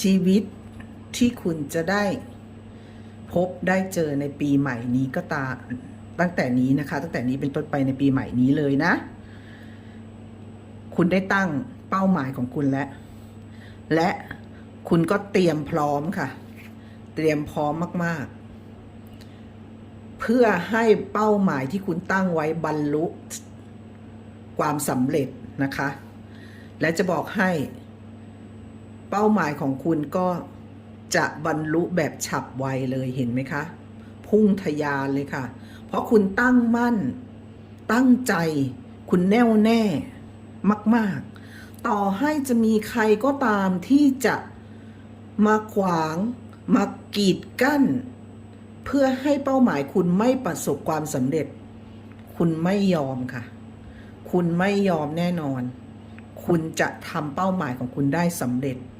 ชีวิตที่คุณจะได้พบได้เจอในปีใหม่นี้ก็ตาตั้งแต่นี้นะคะ ตั้งแต่นี้เป็นต้นไปในปีใหม่นี้เลยนะ คุณได้ตั้งเป้าหมายของคุณแล้ว และคุณก็เตรียมพร้อมค่ะ เตรียมพร้อมมาก ๆ เพื่อให้เป้าหมายที่คุณตั้งไว้บรรลุความสำเร็จนะคะ และจะบอกให้ เป้าหมายของคุณก็จะบรรลุแบบฉับไวเลยเห็นไหมคะ พุ่งทะยานเลยค่ะ เพราะคุณตั้งมั่น ตั้งใจ คุณแน่วแน่ มาก ๆ ต่อให้จะมีใครก็ตามที่จะมาขวาง มากีดกั้น เพื่อให้เป้าหมายคุณไม่ประสบความสำเร็จ คุณไม่ยอมค่ะ คุณไม่ยอมแน่นอน คุณจะทำเป้าหมายของคุณได้สำเร็จ